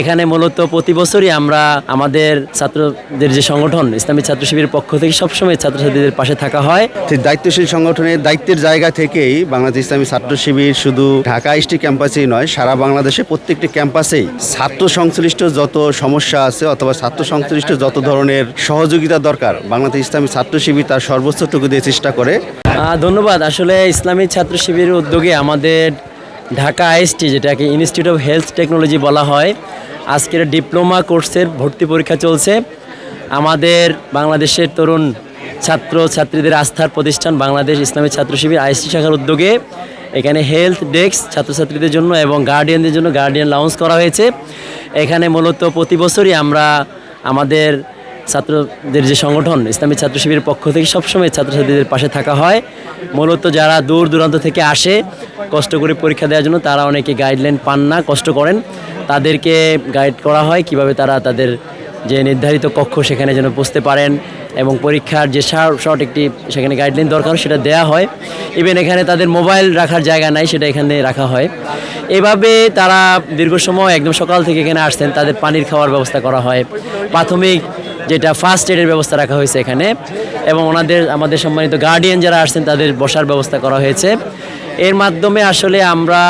এখানে মূলত প্রতি বছরই আমরা আমাদের ছাত্রদের যে সংগঠন ইসলামী ছাত্র শিবিরের পক্ষ থেকে সবসময় ছাত্রছাত্রীদের পাশে থাকা হয়। দায়িত্বশীল সংগঠনের দায়িত্বের জায়গা থেকেই বাংলাদেশ ইসলামী ছাত্র শিবির শুধু ঢাকা এসটি ক্যাম্পাসেই নয় সারা বাংলাদেশে প্রত্যেকটি ক্যাম্পাসেই ছাত্র সংশ্লিষ্ট যত সমস্যা আছে অথবা ছাত্র সংশ্লিষ্ট যত ধরনের সহযোগিতা দরকার বাংলাদেশ ইসলামী ছাত্র শিবির তার সর্বোচ্চটুকু দিয়ে চেষ্টা করে। ধন্যবাদ। আসলে ইসলামী ছাত্র শিবিরের উদ্যোগে আমাদের ঢাকা আইএসটি, যেটাকে ইনস্টিটিউট অফ হেলথ টেকনোলজি বলা হয়। আজকের ডিপ্লোমা কোর্সের ভর্তি পরীক্ষা চলছে। আমাদের বাংলাদেশের তরুণ ছাত্র, ছাত্রীদের আস্থার প্রতিষ্ঠান বাংলাদেশ ইসলামী ছাত্র শিবির আইএসটি শাখার উদ্যোগে। এখানে হেলথ ডেস্ক ছাত্রছাত্রীদের জন্য এবং গার্ডিয়ানদের জন্য গার্ডিয়ান লাউন্স করা হয়েছে। এখানে মূলত প্রতি বছরই আমরা আমাদের ছাত্রদের যে সংগঠন, ইসলামী ছাত্র শিবিরের পক্ষ থেকে সবসময় ছাত্রছাত্রীদের পাশে থাকা হয়। মূলত যারা দূর দূরান্ত থেকে আসে কষ্ট করে পরীক্ষা দেওয়ার জন্য তারা অনেকে গাইডলাইন পান না, কষ্ট করেন। তাদেরকে গাইড করা হয় কীভাবে তারা তাদের যে নির্ধারিত কক্ষ সেখানে যেন বসতে পারেন এবং পরীক্ষার যে শর্ট একটি সেখানে গাইডলাইন দরকার সেটা দেয়া হয়। ইভেন এখানে তাদের মোবাইল রাখার জায়গা নাই, সেটা এখানে রাখা হয়। এভাবে তারা দীর্ঘ সময় একদম সকাল থেকে এখানে আসছেন, তাদের পানির খাওয়ার ব্যবস্থা করা হয়। প্রাথমিক যেটা ফার্স্ট এডের ব্যবস্থা রাখা হয়েছে এখানে। এবং ওনাদের, আমাদের সম্মানিত গার্ডিয়ান যারা আসছেন, তাদের বসার ব্যবস্থা করা হয়েছে। এর মাধ্যমে আসলে আমরা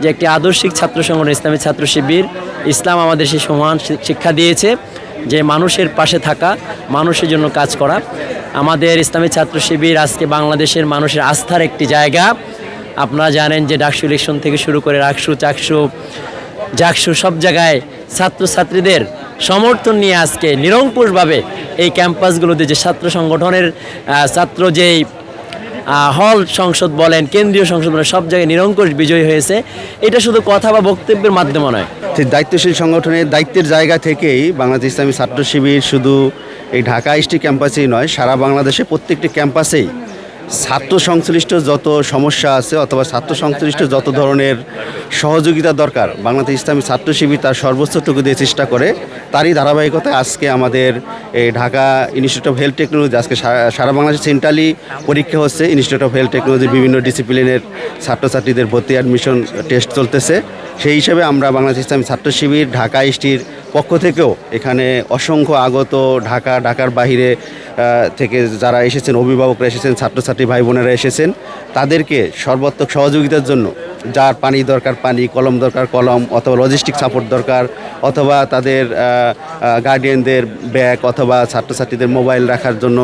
যে একটি আদর্শিক ছাত্র সংগঠন, ইসলামী ছাত্র শিবির, ইসলাম আমাদের সেই সমান শিক্ষা দিয়েছে যে মানুষের পাশে থাকা, মানুষের জন্য কাজ করা। আমাদের ইসলামী ছাত্র শিবির আজকে বাংলাদেশের মানুষের আস্থার একটি জায়গা। আপনারা জানেন যে ডাকসু ইলেকশন থেকে শুরু করে রাকসু, চাকসু, জাকসু সব জায়গায় ছাত্রছাত্রীদের সমর্থন নিয়ে আজকে নিরঙ্কুশভাবে এই ক্যাম্পাসগুলোতে যে ছাত্র সংগঠনের ছাত্র যেই হল সংসদ বলেন, কেন্দ্রীয় সংসদ বলেন, সব জায়গায় নিরঙ্কুশ বিজয়ী হয়েছে। এটা শুধু কথা বা বক্তব্যের মাধ্যমে নয়। দায়িত্বশীল সংগঠনের দায়িত্বের জায়গা থেকেই বাংলাদেশ ইসলামী ছাত্র শিবির শুধু এই ঢাকা এসটি ক্যাম্পাসেই নয়, সারা বাংলাদেশে প্রত্যেকটি ক্যাম্পাসেই ছাত্র সংশ্লিষ্ট যত সমস্যা আছে অথবা ছাত্র সংশ্লিষ্ট যত ধরনের সহযোগিতা দরকার, বাংলাদেশ ইসলামী ছাত্র শিবির তার সর্বোচ্চটুকু দিয়ে চেষ্টা করে, তারই ধারাবাহিকতায় আজকে আমাদের এই Dhaka Institute of Health Technology আজকে সারা- বাংলাদেশে সেন্ট্রালি পরীক্ষা হচ্ছে ইনস্টিটিউট অফ হেলথ টেকনোলজির বিভিন্ন ডিসিপ্লিনের ছাত্রছাত্রীদের ভর্তি অ্যাডমিশন টেস্ট চলতেছে। সেই হিসেবে আমরা বাংলাদেশ ইসলামী ছাত্র শিবির, ঢাকা ইস্টির পক্ষ থেকেও এখানে অসংখ্য আগত ঢাকা, ঢাকার বাহিরে থেকে যারা এসেছেন, অভিভাবকরা এসেছেন, ছাত্রছাত্রী ভাই বোনেরা এসেছেন, তাদেরকে সর্বাত্মক সহযোগিতার জন্য যার পানি দরকার, পানি, কলম দরকার, কলম, অথবা লজিস্টিক সাপোর্ট দরকার, অথবা তাদের গার্ডিয়ানদের ব্যাগ অথবা ছাত্রছাত্রীদের মোবাইল রাখার জন্য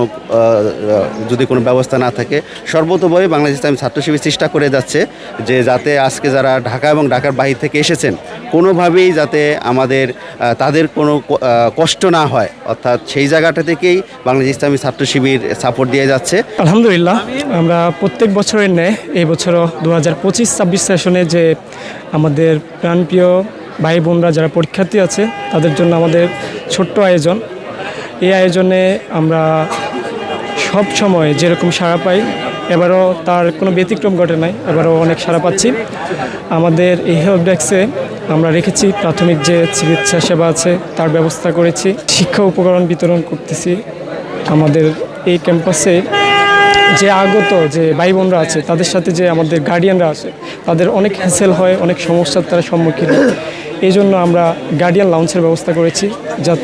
যদি কোনো ব্যবস্থা না থাকে। সর্বতভাবে বাংলাদেশ ইসলামী ছাত্র শিবির চেষ্টা করে যাচ্ছে যে যাতে আজকে যারা ঢাকা এবং ঢাকার বাহির থেকে এসেছেন, কোনোভাবেই যাতে আমাদের তাদের কোনো কষ্ট না হয়। অর্থাৎ সেই জায়গাটা থেকেই বাংলাদেশ ইসলামী ছাত্র শিবির সাপোর্ট দিয়ে যাচ্ছে। আলহামদুলিল্লাহ, আমরা প্রত্যেক বছরের ন্যায়, এই বছরও দু হাজার পঁচিশ ছাব্বিশ সেশনে যে আমাদের প্রাণপ্রিয় ভাই বোনরা যারা পরীক্ষার্থী আছে, তাদের জন্য আমাদের ছোট্ট আয়োজন। এই আয়োজনে আমরা সব সময় যেরকম সাড়া পাই, এবারও তার কোনো ব্যতিক্রম ঘটে নাই, এবারও অনেক সাড়া পাচ্ছি। আমাদের এই হেল্প ডেস্কে আমরা রেখেছি প্রাথমিক যে চিকিৎসা সেবা আছে, তার ব্যবস্থা করেছি, শিক্ষা উপকরণ বিতরণ করতেছি। আমাদের এই ক্যাম্পাসে যে আগত যে ভাই বোনরা আছে, তাদের সাথে যে আমাদের গার্ডিয়ানরা আছে তাদের অনেক হ্যাসেল হয়, অনেক সমস্যার তারা সম্মুখীন হয়। এই জন্য আমরা গার্ডিয়ান লাউন্সের ব্যবস্থা করেছি যা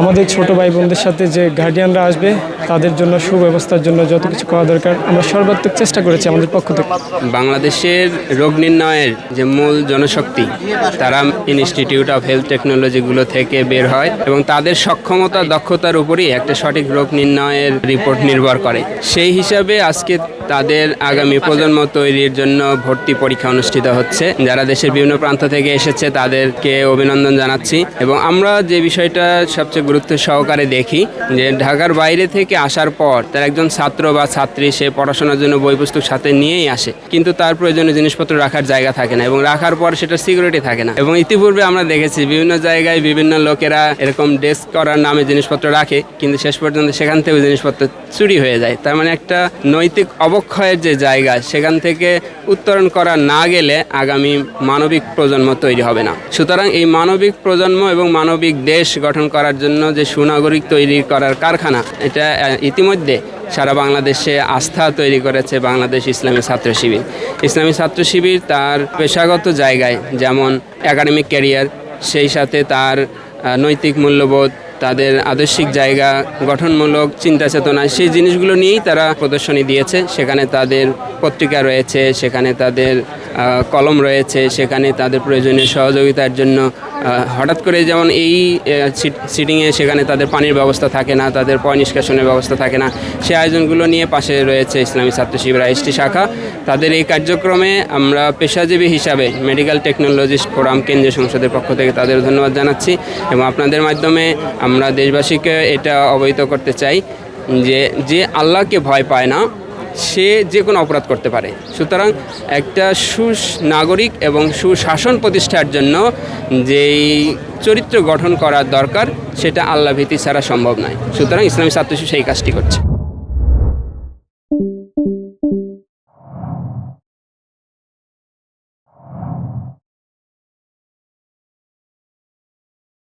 আমাদের ছোট ভাই বোনদের সাথে যে গার্ডিয়ানরা আসবে তাদের জন্য সুব্যবস্থার জন্য যত কিছু করা দরকার, আমরা সর্বাত্মক চেষ্টা করেছি আমাদের পক্ষ থেকে। বাংলাদেশের রোগ নির্ণয়ের যে মূল জনশক্তি, তারা ইনস্টিটিউট অফ হেলথ টেকনোলজিগুলো থেকে বের হয় এবং তাদের সক্ষমতা, দক্ষতার উপরই একটা সঠিক রোগ নির্ণয়ের রিপোর্ট নির্ভর করে। সেই হিসাবে আজকে তাদের আগামী প্রজন্ম তৈরির জন্য ভর্তি পরীক্ষা অনুষ্ঠিত হচ্ছে। যারা দেশের বিভিন্ন প্রান্ত থেকে এসেছে, তাদেরকে অভিনন্দন জানাচ্ছি। এবং আমরা যে বিষয়টা সবচেয়ে গুরুত্ব সহকারে দেখি, যে ঢাকার বাইরে থেকে আসার পর তার একজন ছাত্র বা ছাত্রী সে পড়াশোনার জন্য বই পুস্তক সাথে নিয়েই আসে। কিন্তু তার প্রয়োজনীয় জিনিসপত্র রাখার জায়গা থাকে না এবং রাখার পর সেটা সিকিউরিটি থাকে না। এবং ইতিপূর্বে আমরা দেখেছি বিভিন্ন জায়গায় বিভিন্ন লোকেরা এরকম ডেস্ক করার নামে জিনিসপত্র রাখে, কিন্তু শেষ পর্যন্ত সেখান থেকে জিনিসপত্র চুরি হয়ে যায়। তার মানে একটা নৈতিক অবক্ষয়ের যে জায়গা, সেখান থেকে উত্তরণ করা না গেলে আগামী মানবিক প্রজন্ম তৈরি হবে না। সুতরাং এই মানবিক প্রজন্ম এবং মানবিক দেশ গঠন করার জন্য যে সুনাগরিক তৈরি করার কারখানা, এটা ইতিমধ্যে সারা বাংলাদেশে আস্থা তৈরি করেছে বাংলাদেশ ইসলামী ছাত্র শিবির। ইসলামী ছাত্র শিবির তার পেশাগত জায়গায় যেমন একাডেমিক ক্যারিয়ার সেই সাথে তার নৈতিক মূল্যবোধ, তাদের আদর্শিক জায়গা, গঠনমূলক চিন্তা চেতনা সেই জিনিসগুলো নিয়েই তারা প্রদর্শনী দিয়েছে। সেখানে তাদের পত্রিকা রয়েছে, সেখানে তাদের কলম রয়েছে, সেখানে তাদের প্রয়োজনীয় সহযোগিতার জন্য হঠাৎ করে যেমন এই সিটিংয়ে সেখানে তাদের পানির ব্যবস্থা থাকে না, তাদের পয় নিষ্কাশনের ব্যবস্থা থাকে না, সে আয়োজনগুলো নিয়ে পাশে রয়েছে ইসলামী ছাত্র শিবির আইএসটি শাখা। তাদের এই কার্যক্রমে আমরা পেশাজীবী হিসাবে মেডিকেল টেকনোলজিস্ট ফোরাম কেন্দ্রীয় সংসদের পক্ষ থেকে তাদের ধন্যবাদ জানাচ্ছি এবং আপনাদের মাধ্যমে আমরা দেশবাসীকে এটা অবহিত করতে চাই যে যে আল্লাহকে ভয় পায় না সে যে কোনো অপরাধ করতে পারে। সুতরাং একটা সুনাগরিক এবং সুশাসন প্রতিষ্ঠার জন্য যেই চরিত্র গঠন করার দরকার, সেটা আল্লাহ ভীতি ছাড়া সম্ভব নয়। সুতরাং ইসলামী ছাত্র সেই কাজটি করছে।